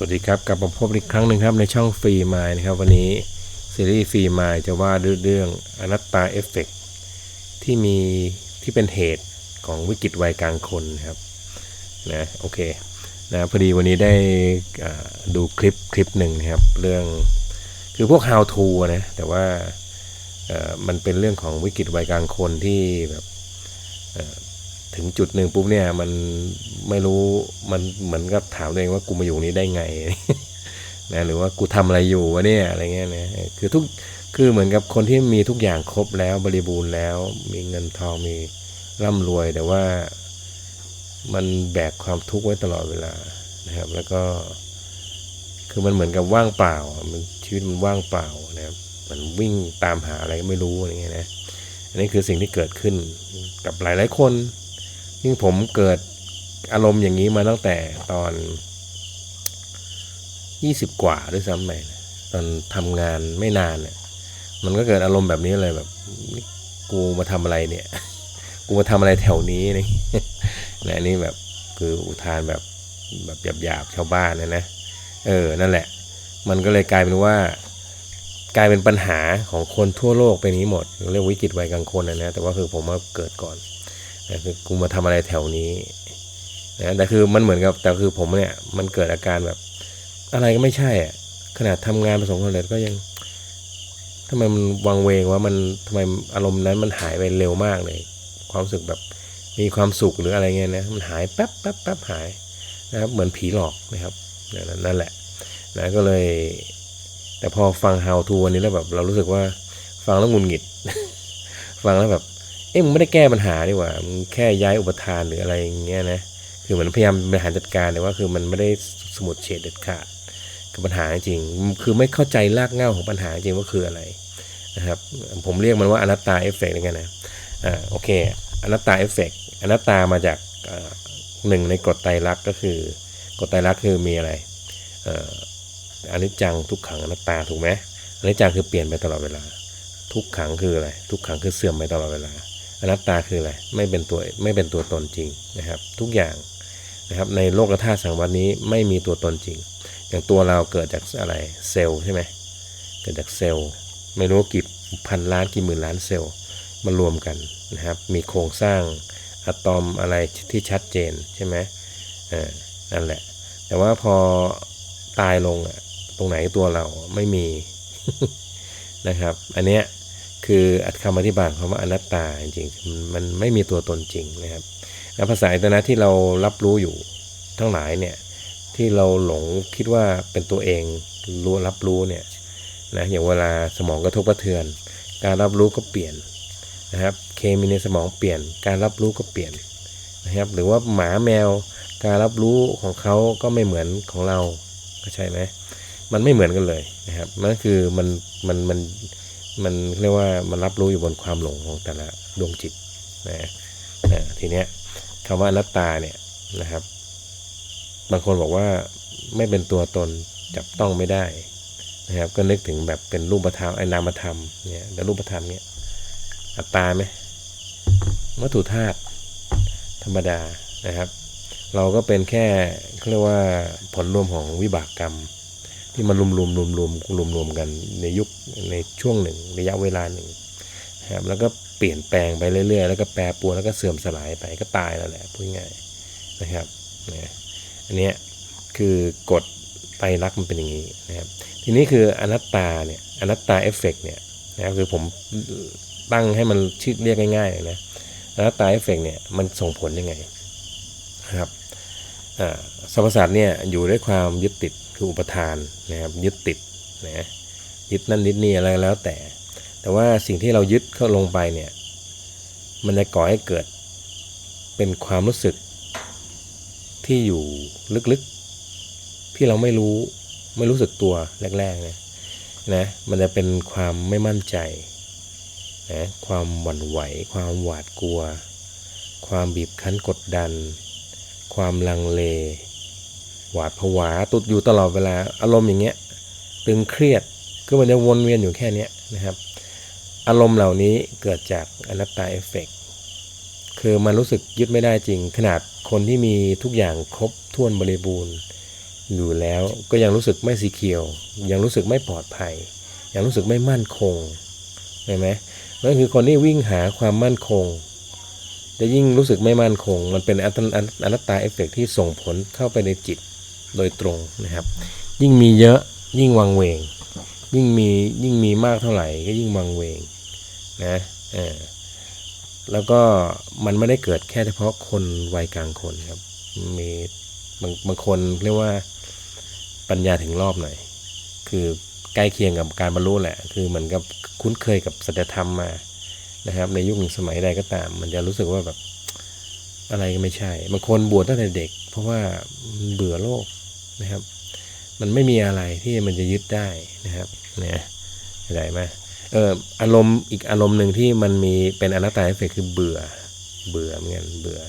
สวัสดีครับกลับมาพบอีกครั้งหนึ่งครับในช่องฟรีมายนะครับ วันนี้ซีรีส์ฟรีมายจะว่าด้วยเรื่องอนัตตาเอฟเฟกที่มีที่เป็นเหตุของวิกฤตวัยกลางคนนะครับนะโอเคนะพอดีวันนี้ได้ดูคลิปคลิปหนึ่งนะครับ เรื่องคือพวก how to นะแต่ว่ามันเป็นเรื่องของวิกฤตวัยกลางคนที่แบบ ถึงจุดหนึ่งปุ๊บเนี่ยมันไม่รู้มันเหมือนกับถามตัวเองว่ากูมาอยู่นี้ได้ไงนะหรือว่ากูทำอะไรอยู่วะเนี่ยอะไรเงี้ยนะคือทุกคือเหมือนกับคนที่มีทุกอย่างครบแล้วบริบูรณ์แล้ว มีเงินทองมีร่ำรวยแต่ว่า มันแบกความทุกข์ไว้ตลอดเวลานะครับ แล้วก็ คือมันเหมือนกับว่างเปล่า มันชีวิตมันว่างเปล่านะครับเหมันวิ่งตามหาอะไรก็ไม่รู้อะไรเงี้ยนะอันนี้คือสิ่งที่เกิดขึ้นกับหลายหลายๆคน ยิ่งผมเกิดอารมณ์อย่างนี้มาตั้งแต่ตอนยี่สิบกว่าด้วยซ้ำไปตอนทำงานไม่นานเนี่ยมันก็เกิดอารมณ์แบบนี้เลยแบบ กูมาทำอะไรเนี่ย กูมาทำอะไรแถวนี้นี่นะอันนี่แบบคืออุทานแบบแบบหยาบๆชาวบ้านนะนะเออนั่นแหละ มันก็เลยกลายเป็นว่า กลายเป็นปัญหาของคนทั่วโลกเป็นอย่างนี้หมด เรียกวิกฤตวัยกลางคนนะนะแต่ว่าคือผมมาเกิดก่อน คือกูมาทำอะไรแถวนี้นะแต่คือมันเหมือนกับแต่คือผมเนี่ยมันเกิดอาการแบบ อะไรก็ไม่ใช่อะขนาดทำงานประสบความสำเร็จก็ยังทำไมมันวังเวงว่ามันทำไมอารมณ์นั้นมันหายไปเร็วมากเลย ความรู้สึกแบบมีความสุขหรืออะไรเงี้ยนะมันหายแป๊บแป๊บแป๊บหายนะครับเหมือนผีหลอกนะครับนั่นแหละนะก็เลย แต่พอฟัง how to วันนี้แล้วแบบเรารู้สึกว่าฟังแล้วงุนหงิด ฟังแล้วแบบ อ๊ะมึงไม่ได้แก้ปัญหาดีกว่ามึงแค่ย้ายอุปทานหรืออะไรอย่างเงี้ยนะคือเหมือนพยายามบริหารจัดการแต่ว่าคือมันไม่ได้สมุดเฉดเด็ดขาดกับปัญหาจริงคือไม่เข้าใจรากเหง้าของปัญหาจริงว่าคืออะไรนะครับผมเรียกมันว่าอนัตตาเอฟเฟกต์นี่กันนะอ่าโอเคอนัตตาเอฟเฟกต์อนัตตามาจากหนึ่งในกฎไตรลักษณ์ก็คือกฎไตรลักษณ์คือมีอะไรอ่ออนิจจังทุกขังอนัตตาถูกไหมอนิจจังคือเปลี่ยนไปตลอดเวลา ทุกขังคืออะไร ทุกขังคือเสื่อมไปตลอดเวลา อนัตตาคืออะไรไม่เป็นตัวไม่เป็นตัวตนจริงนะครับ ทุกอย่างนะครับในโลกธาตุสังวัตนี้ไม่มีตัวตนจริง อย่างตัวเราเกิดจากอะไรเซลล์ใช่ไหมเกิดจากเซลล์ไม่รู้กี่พันล้านกี่หมื่นล้านเซลล์มารวมกันนะครับ มีโครงสร้างอะตอมอะไรที่ชัดเจนใช่ไหมเออนั่นแหละ แต่ว่าพอตายลงอะตรงไหนตัวเราไม่มีนะครับ อันเนี้ย คือคำอธิบายคำว่าอนัตตาจริงๆมันไม่มีตัวตนจริงนะครับแล้วภาษาอินเทอร์เน็ตที่เรารับรู้อยู่ทั้งหลายเนี่ยที่เราหลงคิดว่าเป็นตัวเองรู้รับรู้เนี่ยนะอย่างเวลาสมองกระทบกระเทือน การรับรู้ก็เปลี่ยนนะครับเคมีในสมองเปลี่ยน การรับรู้ก็เปลี่ยนนะครับหรือว่าหมาแมวการรับรู้ของเขาก็ไม่เหมือนของเราก็ใช่ไหมมันไม่เหมือนกันเลยนะครับนั่นคือมันมันมันมัน มันเรียกว่ามันรับรู้อยู่บนความหลงของแต่ละดวงจิตนะนะทีเนี้ยคำว่าอนัตตาเนี่ยนะครับ บางคนบอกว่าไม่เป็นตัวตนจับต้องไม่ได้นะครับก็นึกถึงแบบเป็นรูปธรรมไอ้นามธรรมเนี่ยแต่รูปธรรมเนี่ยอัตตาไหมวัตถุธาตุธรรมดานะครับ เราก็เป็นแค่เขาเรียกว่าผลรวมของวิบากกรรม ที่มันรวมรวมรวมรวมรวมรวมกันในยุคในช่วงหนึ่งระยะเวลาหนึ่งนะครับแล้วก็เปลี่ยนแปลงไปเรื่อยๆ แล้วก็แปรปรวนแล้วก็เสื่อมสลายไปก็ตายแล้วแหละพูดง่ายนะครับนะอันนี้คือกฎไตรลักษณ์มันเป็นอย่างนี้นะครับทีนี้คืออนัตตาเนี่ยอนัตตาเอฟเฟกเนี่ยนะครับคือผมตั้งให้มันชื่อเรียกง่ายๆนะอนัตตาเอฟเฟกเนี่ยมันส่งผลยังไงนะครับอ่า สรรพสัตว์เนี่ยอยู่ด้วยความยึดติดคืออุปทานนะครับยึดติดนะยึดนั่นยึดนี่อะไรแล้วแต่ แต่ว่าสิ่งที่เรายึดเข้าลงไปเนี่ยมันจะก่อให้เกิดเป็นความรู้สึกที่อยู่ลึกๆ ที่เราไม่รู้ไม่รู้สึกตัวแรกๆนะนะมันจะเป็นความไม่มั่นใจนะความหวั่นไหว ความหวาดกลัว ความบีบคั้นกดดัน ความลังเล หวาดผวาตุดอยู่ตลอดเวลาอารมณ์อย่างเงี้ยตึงเครียดก็มันจะวนเวียนอยู่แค่นี้นะครับ อารมณ์เหล่านี้เกิดจากอนัตตาเอฟเฟกคือมันรู้สึกยึดไม่ได้จริง ขนาดคนที่มีทุกอย่างครบถ้วนบริบูรณ์อยู่แล้วก็ยังรู้สึกไม่สีเขียว ยังรู้สึกไม่ปลอดภัย ยังรู้สึกไม่มั่นคงเห็นไหมนั่นคือคนที่วิ่งหาความมั่นคงจะยิ่งรู้สึกไม่มั่นคง มันเป็นอัตออนัตตาเอฟเฟกต์ที่ส่งผลเข้าไปในจิต โดยตรงนะครับ ยิ่งมีเยอะยิ่งวังเวง ยิ่งมียิ่งมีมากเท่าไหร่ก็ยิ่งวังเวงนะเออแล้วก็มันไม่ได้เกิดแค่เฉพาะคนวัยกลางคนครับ มีบางบางคนเรียกว่าปัญญาถึงรอบหน่อย คือใกล้เคียงกับการบรรลุแหละ คือเหมือนกับคุ้นเคยกับสัจธรรมมานะครับ ในยุคหนึ่งสมัยใดก็ตาม มันจะรู้สึกว่าแบบอะไรก็ไม่ใช่ บางคนบวชตั้งแต่เด็ก เพราะว่าเบื่อโลก นะครับ มันไม่มีอะไรที่มันจะยึดได้นะครับเนี่ยเข้าใจไหมเอออารมณ์อีกอารมณ์หนึ่งที่มันมีเป็นอนัตตาเอฟเฟกคือเบื่อเบื่อเหมือนกันเบื่อ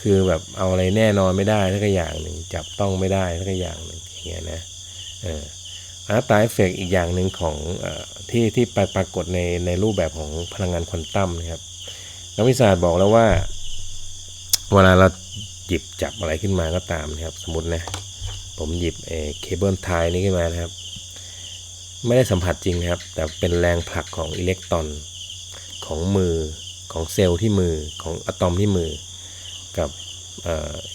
คือแบบเอาอะไรแน่นอนไม่ได้สักอย่างหนึ่งจับต้องไม่ได้สักอย่างหนึ่งอย่างเงี้ยนะเอออนัตตาเอฟเฟกอีกอย่างหนึ่งของอที่ที่ปรากฏในในรูปแบบของพลังงานควอนตัมนะครับนักวิทยาศาสตร์บอกแล้วว่า เวลาเราหยิบจับอะไรขึ้นมาก็ตามนะครับ สมมตินะ ผมหยิบเเคเบิลไทนี้ขึ้นมานะครับ ไม่ได้สัมผัสจริงครับ แต่เป็นแรงผลักของอิเล็กตรอน ของมือของเซลล์ที่มือของอะตอมที่มือ กับ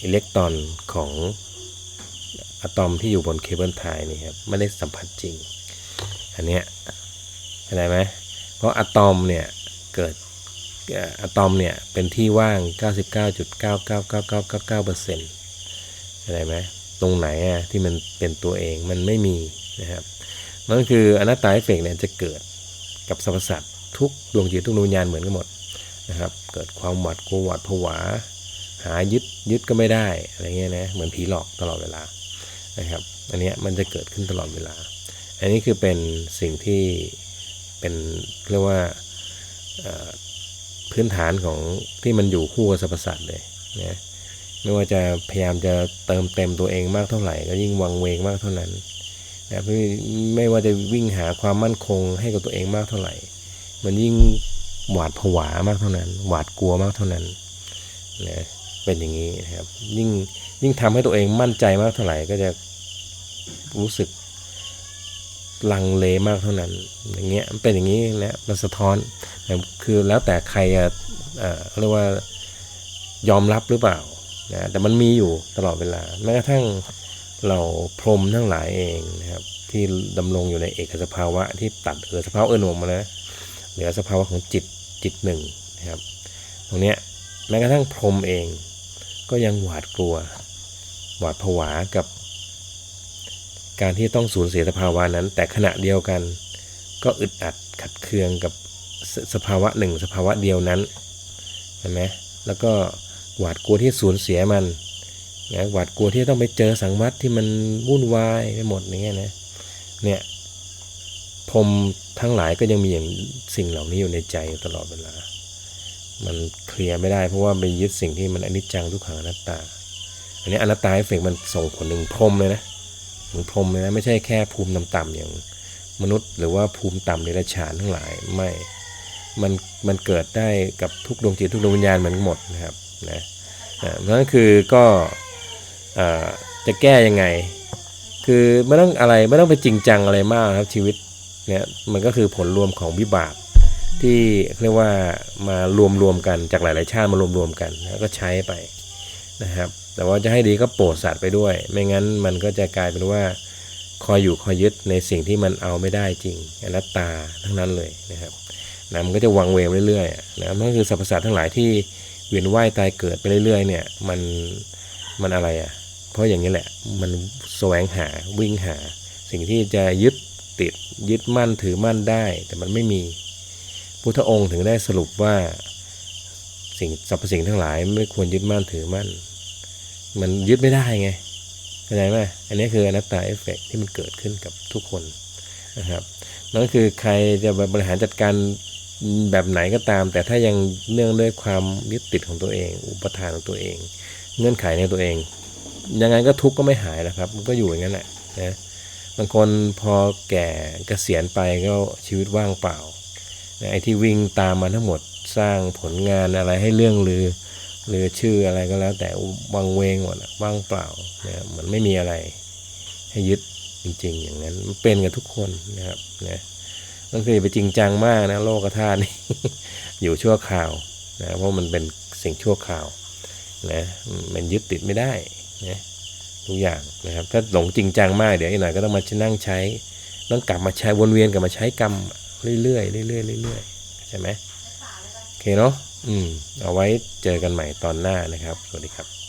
อิเล็กตรอนของอะตอมที่อยู่บนเคเบิลไทนี่ครับไม่ได้สัมผัสจริง อันเนี้ยเข้าใจไหมเพราะอะตอมเนี่ยเกิดเอ่ออะตอมเนี่ยเป็นที่ว่าง 99.9999999%เข้าใจไหม ตรงไหนอะที่มันเป็นตัวเองมันไม่มีนะครับนั่นคืออนัตตาเอฟเฟกเนี่ยจะเกิดกับสรรพสัตว์ทุกดวงจิตทุกดวงวิญญาณเหมือนกันหมดนะครับ เกิดความหวาดกลัวหวาดผวา หายึดยึดก็ไม่ได้อะไรเงี้ยนะเหมือนผีหลอกตลอดเวลานะครับ อันนี้มันจะเกิดขึ้นตลอดเวลา อันนี้คือเป็นสิ่งที่เป็นเรียกว่าพื้นฐานของที่มันอยู่คู่กับสรรพสัตว์เลยนะ ไม่ว่าจะพยายามจะเติมเต็มตัวเองมากเท่าไหร่ ก็ยิ่งวังเวงมากเท่านั้นนะไม่ไม่ว่าจะวิ่งหาความมั่นคงให้กับตัวเองมากเท่าไหร่ มันยิ่งหวาดผวามากเท่านั้น หวาดกลัวมากเท่านั้นนะเป็นอย่างนี้นะครับยิ่งยิ่งทำให้ตัวเองมั่นใจมากเท่าไหร่ก็จะรู้สึกลังเลมากเท่านั้น อย่างเงี้ยเป็นอย่างนี้นะมันสะท้อนคือแล้วแต่ใครจะเอ่อเรียกว่ายอมรับหรือเปล่า นะแต่มันมีอยู่ตลอดเวลาแม้กระทั่งเราพรมทั้งหลายเองนะครับ ที่ดำรงอยู่ในเอกสภาวะที่ตัดเออสภาวะเอื่นออกมาแล้วเหลือสภาวะของจิตจิตหนึ่งนะครับ ตรงเนี้ยแม้กระทั่งพรมเอง ก็ยังหวาดกลัว หวาดผวากับ การที่ต้องสูญเสียสภาวะนั้น แต่ขณะเดียวกัน ก็อึดอัดขัดเคืองกับสสภาวะหนึ่ง สภาวะเดียวนั้นเห็นไหมแล้วก็ หวาดกลัวที่สูญเสียมันนะหวาดกลัวที่ต้องไปเจอสังวัตที่มันวุ่นวายไปหมดอย่างเงี้ยนะเนี่ยพรมทั้งหลายก็ยังมีอย่างสิ่งเหล่านี้อยู่ในใจอยู่ตลอดเวลา มันเคลียร์ไม่ได้เพราะว่าไปยึดสิ่งที่มันอนิจจังทุกขังอนัตตา อันนี้อนัตตาเอฟเฟกมันส่งผลถึงพรมเลยนะถึงพรมเลยนะไม่ใช่แค่ภูมิต่ำๆอย่างมนุษย์หรือว่าภูมิต่ำเดรัจฉานทั้งหลายไม่ มันมันเกิดได้กับทุกดวงจิตทุกดวงวิญญาณเหมือนหมดนะครับ นะเพราะฉะนั้นคือก็จะแก้ยังไง คือไม่ต้องอะไรไม่ต้องไปจริงจังอะไรมากครับชีวิตเนี่ยมันก็คือผลรวมของวิบากที่เรียกว่ามารวมรวมๆกันจากหลายๆชาติมารวมรวมๆกันแล้วก็ใช้ไปนะครับ แต่ว่าจะให้ดีก็โปรดสัตว์ไปด้วย ไม่งั้นมันก็จะกลายเป็นว่าคอยอยู่คอยยึดในสิ่งที่มันเอาไม่ได้จริงอนัตตาทั้งนั้นเลยนะครับนะมันก็จะวังเวงเรื่อยๆนะนั่นคือสรรพสัตว์ทั้งหลายที่ เวียนว่ายตายเกิดไปเรื่อยๆ เนี่ย มันมันอะไรอะ เพราะอย่างนี้แหละ มันแสวงหาวิ่งหา สิ่งที่จะยึดติดยึดมั่นถือมั่นได้ แต่มันไม่มีพุทธองค์ถึงได้สรุปว่าสิ่งสรรพสิ่งทั้งหลายไม่ควรยึดมั่นถือมั่น มันยึดไม่ได้ไงเข้าใจไหมอันนี้คืออนัตตาเอฟเฟกที่มันเกิดขึ้นกับทุกคนนะครับนั่นคือใครจะบริหารจัดการ แบบไหนก็ตาม แต่ถ้ายังเนื่องด้วยความยึดติดของตัวเอง อุปทานของตัวเอง เงื่อนไขในตัวเอง ยังไงก็ทุกข์ก็ไม่หายนะครับ มันก็อยู่อย่างนั้นแหละนะบางคนพอแก่เกษียณไปก็ชีวิตว่างเปล่านะไอ้ที่วิ่งตามมาทั้งหมดสร้างผลงานอะไรให้เรื่องลือลือชื่ออะไรก็แล้วแต่วังเวงหมดว่างเปล่าเนี่ยมันไม่มีอะไรให้ยึดจริงๆ อย่างนั้นมันเป็นกับทุกคนนะครับนะ ต้องคยาไปจริงจังมากนะโลกธาตุนี่อยู่ชั่วคราวนะเพราะมันเป็นสิ่งชั่วคราวนะมันยึดติดไม่ได้นะทุกอย่างนะครับถ้าหลงจริงจังมากเดี๋ยวอีกหน่อยก็ต้องมานั่งใช้ต้องกลับมาใช้วนเวียนกลับมาใช้กรรมเรื่อยๆเรื่อยๆเรื่อยๆใช่ไหมโอเคเนาะอืมเอาไว้เจอกันใหม่ตอนหน้านะครับ สวัสดีครับ